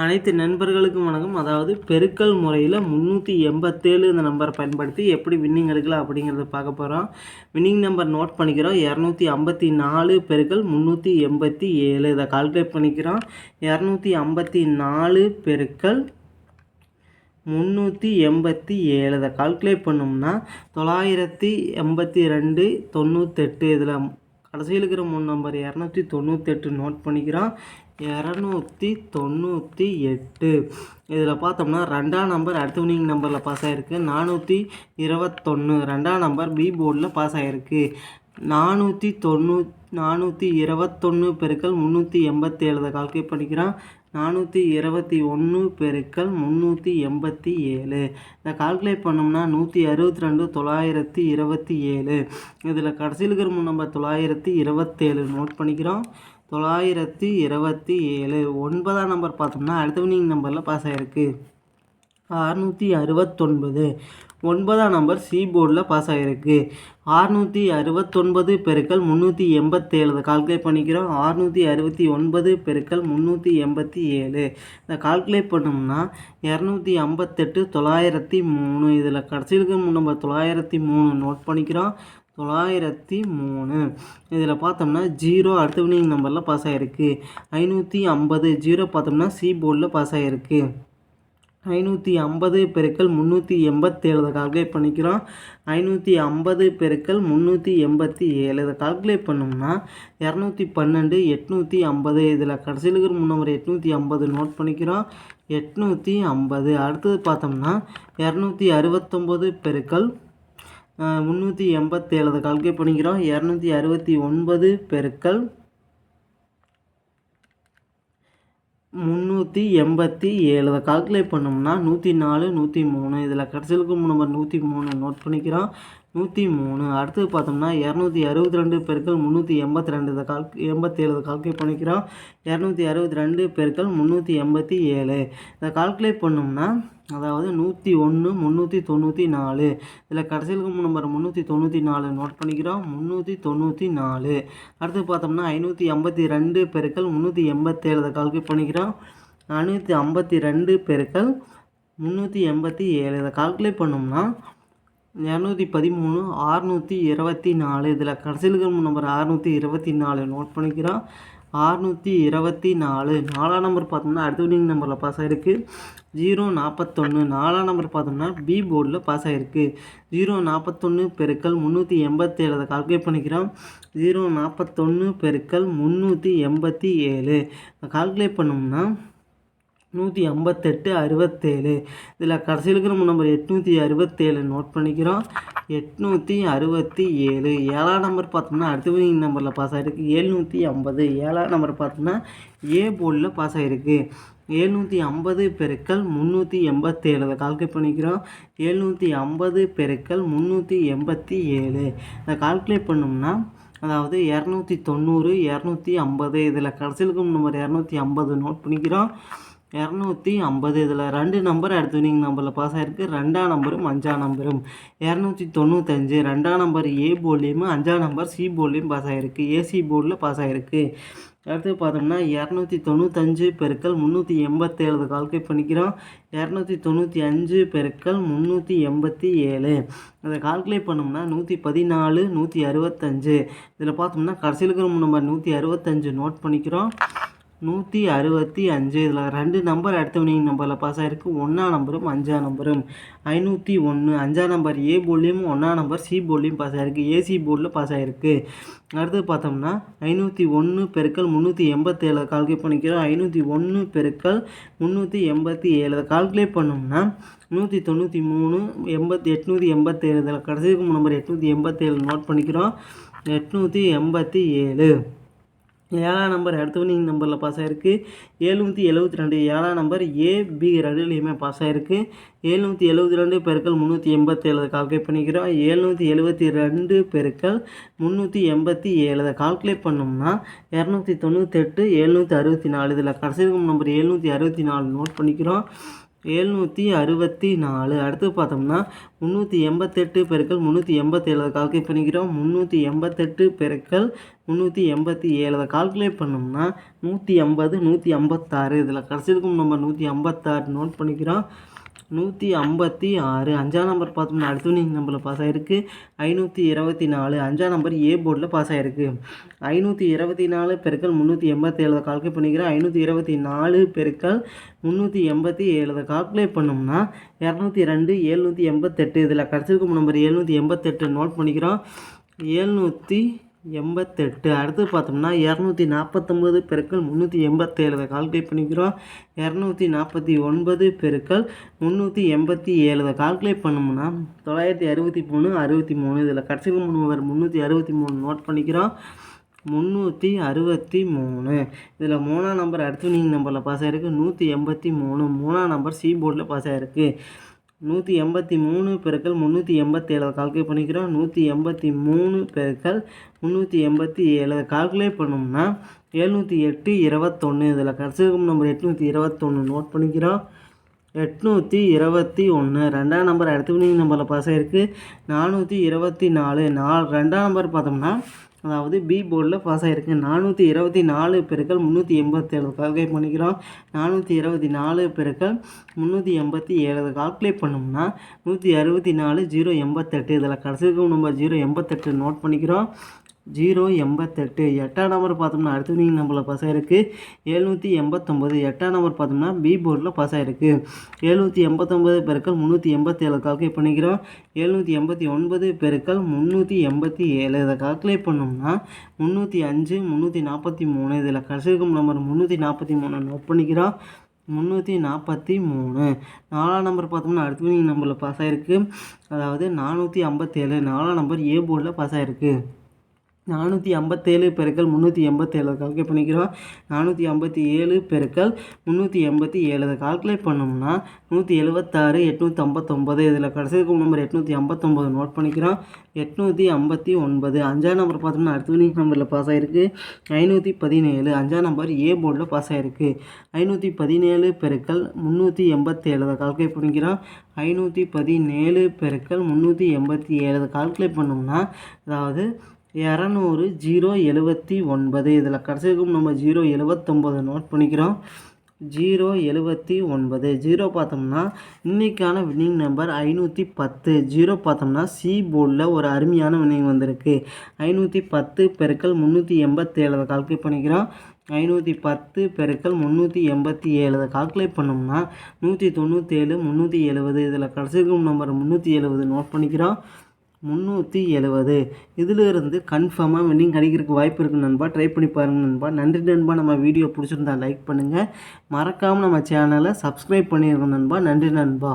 அனைத்து நண்பர்களுக்கும் வணக்கம். அதாவது பெருக்கல் முறையில் முந்நூற்றி எண்பத்தேழு இந்த நம்பரை பயன்படுத்தி எப்படி வின்னிங் எடுக்கலாம் அப்படிங்கிறத பார்க்க போகிறோம் வின்னிங் நம்பர் நோட் பண்ணிக்கிறோம். இரநூத்தி ஐம்பத்தி நாலு பெருக்கல் முந்நூற்றி எண்பத்தி ஏழு இதை கால்குலேட் பண்ணிக்கிறோம். இரநூத்தி ஐம்பத்தி நாலு பெருக்கல் முந்நூற்றி எண்பத்தி ஏழு இதை கால்குலேட் பண்ணோம்னா தொள்ளாயிரத்தி எண்பத்தி ரெண்டு தொண்ணூத்தெட்டு. இதில் கடைசியில் இருக்கிற மூணு நம்பர் இரநூத்தி தொண்ணூத்தெட்டு நோட் பண்ணிக்கிறோம். இரநூத்தி தொண்ணூற்றி எட்டு. இதில் பார்த்தோம்னா ரெண்டாம் நம்பர் அடுத்த வினிங் நம்பரில் பாஸ் ஆகிருக்கு நானூற்றி இருபத்தொன்று ரெண்டாம் நம்பர் பி போர்டில் பாஸ் ஆகிருக்கு நானூற்றி தொண்ணூ நானூற்றி இருபத்தொன்று பெருக்கள் முந்நூற்றி எண்பத்தேழு கால்குலேட் பண்ணிக்கிறான். நானூற்றி இருபத்தி ஒன்று பெருக்கள் முந்நூற்றி எண்பத்தி ஏழு இதை கால்குலேட் பண்ணோம்னா நூற்றி அறுபத்தி ரெண்டு தொள்ளாயிரத்தி இருபத்தி ஏழு இதில் கடைசியில் இருக்கிற நம்பர் தொள்ளாயிரத்தி இருபத்தேழு நோட் பண்ணிக்கிறோம். தொள்ளாயிரத்தி இருபத்தி ஏழு. ஒன்பதாம் நம்பர் பார்த்தோம்னா அடுத்த வினிங் நம்பரில் பாஸ் ஆகிருக்கு அறுநூற்றி அறுபத்தொன்பது. ஒன்பதாம் நம்பர் சி போர்டில் பாஸ் ஆகிருக்கு ஆறுநூற்றி அறுபத்தொன்பது பெருக்கள் முந்நூற்றி எண்பத்தேழு. கால்குலேட் பண்ணிக்கிறோம். ஆறுநூற்றி அறுபத்தி ஒன்பது பெருக்கள் முந்நூற்றி எண்பத்தி ஏழு. இதை கால்குலேட் பண்ணோம்னா இரநூத்தி ஐம்பத்தெட்டு தொள்ளாயிரத்தி மூணு. இதில் கடைசியிலுக்கு நம்ம தொள்ளாயிரத்தி மூணு நோட் பண்ணிக்கிறோம். தொள்ளாயிரத்தி மூணு. இதில் பார்த்தோம்னா ஜீரோ அடுத்த வினிங் நம்பரில் பாஸ் ஆகிருக்கு ஐநூற்றி ஐம்பது ஜீரோ பார்த்தோம்னா சி போர்டில் பாஸ் ஆகிருக்கு ஐநூற்றி ஐம்பது பெருக்கள் முந்நூற்றி எண்பத்தேழு இதை கால்குலேட் பண்ணிக்கிறோம். ஐநூற்றி ஐம்பது பெருக்கள் முந்நூற்றி எண்பத்தி ஏழு இதை கால்குலேட் பண்ணோம்னா இரநூத்தி பன்னெண்டு எட்நூற்றி ஐம்பது. இதில் கடைசியில் இருக்கிற முன்னவர் எட்நூற்றி ஐம்பது நோட் பண்ணிக்கிறோம். எட்நூற்றி ஐம்பது. அடுத்தது பார்த்தோம்னா இரநூத்தி அறுபத்தொம்போது பெருக்கள் முந்நூற்றி எண்பத்தேழு அதை கால்குலேட் பண்ணிக்கிறோம் இரநூத்தி அறுபத்தி ஒன்பது பெருக்கள் முந்நூற்றி எண்பத்தி ஏழு. அதை கால்குலேட் பண்ணோம்னா நூற்றி நாலு நூற்றி மூணு. இதில் கடைசிலுக்கு நம்ம நூற்றி மூணு நோட் பண்ணிக்கிறோம் நூற்றி மூணு. அடுத்தது பார்த்தோம்னா இரநூத்தி அறுபத்தி ரெண்டு பெருக்கள் முந்நூற்றி எண்பத்தி ரெண்டு இதை கால் எண்பத்தேழு கால்குலேட் பண்ணிக்கிறோம். இரநூத்தி அறுபத்தி ரெண்டு பெருக்கள் முந்நூற்றி எண்பத்தி ஏழு. இதை கால்குலேட் பண்ணோம்னா அதாவது நூற்றி ஒன்று முந்நூற்றி தொண்ணூற்றி நாலு. இதில் கடைசியில் நம்பர் முந்நூற்றி தொண்ணூற்றி நாலு நோட் பண்ணிக்கிறோம். முந்நூற்றி தொண்ணூற்றி நாலு. அடுத்து பார்த்தோம்னா ஐநூற்றி ஐம்பத்தி ரெண்டு பெருக்கள் முந்நூற்றி எண்பத்தேழு இதை கால்குலேட் பண்ணிக்கிறோம். ஐநூற்றி ஐம்பத்தி ரெண்டு பெருக்கள் முந்நூற்றி எண்பத்தி ஏழு இதை கால்குலேட் பண்ணோம்னா இரநூத்தி பதிமூணு ஆறுநூற்றி இருபத்தி நாலு. இதில் கடைசியில் இருக்கிற நம்பர் அறுநூற்றி இருபத்தி நாலு நோட் பண்ணிக்கிறோம். அறுநூற்றி இருபத்தி நாலு. நாலாம் நம்பர் பார்த்தோம்னா அடுத்த வினிங் நம்பரில் பாஸ் ஆகிருக்கு ஜீரோ நாற்பத்தொன்று நாலாம் நம்பர் பார்த்தோம்னா பி போர்டில் பாஸ் ஆகிருக்கு ஜீரோ நாற்பத்தொன்று பெருக்கள் முந்நூற்றி எண்பத்தேழு அதை கால்குலேட் பண்ணிக்கிறோம். ஜீரோ நாற்பத்தொன்று பெருக்கள் முந்நூற்றி எண்பத்தி ஏழு. கால்குலேட் பண்ணோம்னா நூற்றி ஐம்பத்தெட்டு அறுபத்தேழு. இதில் கடைசியில் இருக்கிற நம்பர் எட்நூற்றி அறுபத்தேழு நோட் பண்ணிக்கிறோம். எட்நூற்றி அறுபத்தி ஏழு ஏழாம் நம்பர் பார்த்தோம்னா அடுத்த நம்பரில் பாஸ் ஆகிருக்கு ஏழ்நூற்றி ஐம்பது. ஏழாம் நம்பர் பார்த்தோம்னா ஏ போர்டில் பாஸ் ஆகிருக்கு ஏழ்நூற்றி ஐம்பது பெருக்கள் முந்நூற்றி எண்பத்தேழு. அதை கால்குலேட் பண்ணிக்கிறோம். ஏழ்நூற்றி ஐம்பது பெருக்கள் முந்நூற்றி எண்பத்தி ஏழு அதை கால்குலேட் பண்ணோம்னா அதாவது இரநூத்தி தொண்ணூறு இரநூத்தி ஐம்பது. இதில் கடைசியில் நம்பர் இரநூத்தி ஐம்பது நோட் பண்ணிக்கிறோம். இரநூத்தி ஐம்பது இதில் ரெண்டு நம்பர் அடுத்து வினிங் நம்பரில் பாஸ் ஆகிருக்கு ரெண்டாம் நம்பரும் அஞ்சாம் நம்பரும் இரநூத்தி தொண்ணூத்தஞ்சு ரெண்டாம் நம்பர் ஏ போர்ட்லேயும் அஞ்சாம் நம்பர் சி போர்ட்லேயும் பாஸ் ஆகிருக்கு ஏசி போர்டில் பாஸ் ஆகிருக்கு அடுத்து பார்த்தோம்னா இரநூத்தி தொண்ணூத்தஞ்சு பெருக்கள் முந்நூற்றி எண்பத்தேழு கால்குலேட் பண்ணிக்கிறோம். இரநூத்தி தொண்ணூற்றி அஞ்சு பெருக்கள் முந்நூற்றி எண்பத்தி ஏழு அதை கால்குலேட் பண்ணோம்னா நூற்றி பதினாலு நூற்றி அறுபத்தஞ்சு. இதில் பார்த்தோம்னா கடைசியில் இருக்கிற நம்பர் நூற்றி அறுபத்தஞ்சு நோட் பண்ணிக்கிறோம். நூற்றி அறுபத்தி அஞ்சு. இதில் ரெண்டு நம்பர் அடுத்த வினிங் நம்பரில் பாஸ் ஆகிருக்கு ஒன்றாம் நம்பரும் அஞ்சாம் நம்பரும் ஐநூற்றி ஒன்று அஞ்சாம் நம்பர் ஏ போர்ட்லேயும் ஒன்றாம் நம்பர் சி போர்ட்லேயும் பாஸ் ஆகிருக்கு ஏசி போர்டில் பாஸ் ஆகிருக்கு அடுத்து பார்த்தோம்னா ஐநூற்றி ஒன்று பெருக்கள் முந்நூற்றி எண்பத்தேழு கால்குலேட் பண்ணிக்கிறோம். ஐநூற்றி ஒன்று பெருக்கள் முந்நூற்றி எண்பத்தி ஏழு. கால்குலேட் பண்ணோம்னா நூற்றி தொண்ணூற்றி மூணு எண்பத்தி எட்நூற்றி எண்பத்தேழு இதில் கடைசிக்கு நம்பர் எட்நூற்றி எண்பத்தேழு நோட் பண்ணிக்கிறோம். எட்நூற்றி எண்பத்தி ஏழு. ஏழாம் நம்பர் அடுத்த வினிங் நம்பரில் பாஸ் ஆகிருக்கு ஏழுநூற்றி எழுபத்தி ரெண்டு ஏழாம் நம்பர் ஏ பி ரெண்டுலேயுமே பாஸ் ஆகிருக்கு ஏழ்நூற்றி எழுபத்தி ரெண்டு பெருக்கள் முந்நூற்றி எண்பத்தேழு கால்குலேட் பண்ணிக்கிறோம். ஏழ்நூற்றி எழுபத்தி ரெண்டு பெருக்கள் முந்நூற்றி எண்பத்தி ஏழு கால்குலேட் பண்ணோம்னா இரநூத்தி தொண்ணூத்தெட்டு எழுநூற்றி அறுபத்தி நாலு இதில் கடைசி நம்பர் எழுநூற்றி அறுபத்தி நாலு நோட் பண்ணிக்கிறோம். எழுநூற்றி அறுபத்தி நாலு. அடுத்து பார்த்தோம்னா முந்நூற்றி எண்பத்தெட்டு பெருக்கள் முந்நூற்றி எண்பத்தேழு. கால்குலேட் பண்ணிக்கிறோம். முந்நூற்றி எண்பத்தெட்டு பெருக்கள் முந்நூற்றி எண்பத்தி ஏழு. கால்குலேட் பண்ணோம்னா நூற்றி ஐம்பது நூற்றி ஐம்பத்தாறு இதில் கடைசிக்கும் நம்ம நூற்றி ஐம்பத்தாறு நோட் பண்ணிக்கிறோம். நூற்றி ஐம்பத்தி ஆறு. அஞ்சாம் நம்பர் பார்த்தோம்னா அடுத்த நீங்கள் நம்பரில் பாஸ் ஆகிருக்கு ஐநூற்றி இருபத்தி நாலு. அஞ்சாம் நம்பர் ஏ போர்டில் பாஸ் ஆகிருக்கு ஐநூற்றி இருபத்தி நாலு பெருக்கள் முந்நூற்றி எண்பத்தி ஏழு கால்குலேட் பண்ணிக்கிறேன். ஐநூற்றி இருபத்தி நாலு பெருக்கள் முந்நூற்றி எண்பத்தி ஏழு கால்குலேட் பண்ணோம்னா இரநூத்தி ரெண்டு ஏழ்நூற்றி எண்பத்தெட்டு. இதில் கிடச்சிருக்கும் நம்பர் ஏழ்நூற்றி எண்பத்தெட்டு நோட் பண்ணிக்கிறோம். ஏழ்நூற்றி எண்பத்தெட்டு. அடுத்து பார்த்தோம்னா இரநூத்தி நாற்பத்தொம்பது பெருக்கள் முந்நூற்றி எண்பத்தேழு. கால்குலேட் பண்ணிக்கிறோம். இரநூத்தி நாற்பத்தி ஒன்பது பெருக்கள் முந்நூற்றி எண்பத்தி ஏழு. கால்குலேட் பண்ணோம்னா தொள்ளாயிரத்தி அறுபத்தி மூணு அறுபத்தி மூணு. இதில் கடைசியில் மூணு முந்நூற்றி அறுபத்தி மூணு நோட் பண்ணிக்கிறோம். முந்நூற்றி அறுபத்தி மூணு. இதில் மூணாம் நம்பர் அடுத்து நீங்கள் நம்பரில் பாஸ் ஆகிருக்கு நூற்றி எண்பத்தி மூணு. மூணாம் நம்பர் சி போர்டில் பாஸ் ஆகிருக்கு நூற்றி எண்பத்தி மூணு பெருக்கள் முந்நூற்றி எண்பத்தேழு கால்குலேட் பண்ணிக்கிறோம். நூற்றி எண்பத்தி மூணு பெருக்கள் முந்நூற்றி எண்பத்தி ஏழு. கால்குலேட் பண்ணோம்னா எழுநூற்றி எட்டு இருபத்தொன்று இதில் கடைசிக்கும் நம்பர் எட்நூற்றி இருபத்தொன்று நோட் பண்ணிக்கிறோம். எட்நூற்றி இருபத்தி ஒன்று. ரெண்டாம் நம்பர் அடுத்த நம்பரில் பாஸ் ஆகிருக்கு நானூற்றி இருபத்தி நாலு. நாலு ரெண்டாம் நம்பர் பார்த்தோம்னா அதாவது பி போர்டில் பாஸ் ஆகிருக்கு நானூற்றி இருபத்தி நாலு பெருக்கள் முந்நூற்றி எண்பத்தேழு கால்குலேட் பண்ணிக்கிறோம். நானூற்றி இருபத்தி நாலு பெருக்கள் முந்நூற்றி எண்பத்தி ஏழு கால்குலேட் பண்ணோம்னா நூற்றி அறுபத்தி நாலு ஜீரோ எண்பத்தெட்டு. இதில் கடைசிக்கும் நம்பர் ஜீரோ எண்பத்தெட்டு நோட் பண்ணிக்கிறோம். ஜீரோ எண்பத்தெட்டு. எட்டாம் நம்பர் பார்த்தோம்னா அடுத்து நீங்கள் நம்பரில் பஸ் ஆகிருக்கு எழுநூற்றி எண்பத்தொம்பது எட்டாம் நம்பர் பார்த்தோம்னா பி போர்டில் பஸ் ஆகிருக்கு எழுநூற்றி எண்பத்தொம்பது பெருக்கள் முந்நூற்றி எண்பத்தேழு கால்குலேட் பண்ணிக்கிறோம். எழுநூற்றி எண்பத்தி ஒன்பது பெருக்கள் முந்நூற்றி எண்பத்தி ஏழு இதை கால்குலேட் பண்ணோம்னா முந்நூற்றி அஞ்சு முந்நூற்றி நாற்பத்தி மூணு இதில் கடைசிக்கும் நம்பர் முந்நூற்றி நாற்பத்தி மூணு நோட் பண்ணிக்கிறோம். முந்நூற்றி நாற்பத்தி மூணு நாலாம் நம்பர் பார்த்தோம்னா அடுத்து நீங்கள் நம்பரில் பாஸ் ஆகிருக்கு அதாவது நானூற்றி ஐம்பத்தேழு. நாலாம் நம்பர் ஏ போர்டில் பாஸ் ஆகிருக்கு நானூற்றி ஐம்பத்தேழு பெருக்கள் முந்நூற்றி எண்பத்தேழு கால்குலேட் பண்ணிக்கிறோம். நானூற்றி ஐம்பத்தி ஏழு பெருக்கள் முந்நூற்றி எண்பத்தி ஏழு அதை கால்குலேட் பண்ணோம்னா நூற்றி எழுபத்தாறு எட்நூற்றி ஐம்பத்தொம்பது இதில் கடைசி நம்பர் எட்நூற்றி ஐம்பத்தொம்பது நோட் பண்ணிக்கிறோம். எட்நூற்றி ஐம்பத்தி ஒன்பது அஞ்சாம் நம்பர் பார்த்தோம்னா அடுத்த யூனிக் நம்பரில் பாஸ் ஆகிருக்கு ஐநூற்றி பதினேழு அஞ்சாம் நம்பர் ஏ போர்டில் பாஸ் ஆகிருக்கு ஐநூற்றி பதினேழு பெருக்கள் முந்நூற்றி எண்பத்தேழு அதை கால்குலேட் பண்ணிக்கிறோம். ஐநூற்றி பதினேழு பெருக்கள் முந்நூற்றி எண்பத்தி ஏழு அதை கால்குலேட் பண்ணோம்னா அதாவது இரநூறு ஜீரோ எழுபத்தி ஒன்பது. இதில் கடைசிக்கும் நம்ம ஜீரோ எழுபத்தொம்போது நோட் பண்ணிக்கிறோம். ஜீரோ எழுபத்தி ஒன்பது. ஜீரோ பார்த்தோம்னா இன்றைக்கான வின்னிங் நம்பர் ஐநூற்றி பத்து. ஜீரோ பார்த்தோம்னா சி போர்டில் ஒரு அருமையான வின்னிங் வந்திருக்கு. ஐநூற்றி பத்து பெருக்கள் முந்நூற்றி எண்பத்தேழு. கால்குலேட் பண்ணிக்கிறோம். ஐநூற்றி பத்து பெருக்கள் முந்நூற்றி எண்பத்தி ஏழு கால்குலேட் பண்ணோம்னா நூற்றி தொண்ணூற்றேழு முந்நூற்றி எழுபது இதில் கடைசிக்கும் நம்பர் முந்நூற்றி எழுபது நோட் பண்ணிக்கிறோம். முந்நூற்றி எழுபது இதிலிருந்து கன்ஃபார்மாக வின்னிங் கிடைக்கிறதுக்கு வாய்ப்பு இருக்குது நண்பா. ட்ரை பண்ணி பாருங்கள் நண்பா. நன்றி நண்பா. நம்ம வீடியோ பிடிச்சிருந்தா லைக் பண்ணுங்கள் மறக்காமல் நம்ம சேனலை சப்ஸ்கிரைப் பண்ணியிருக்கோம் நண்பா. நன்றி நண்பா.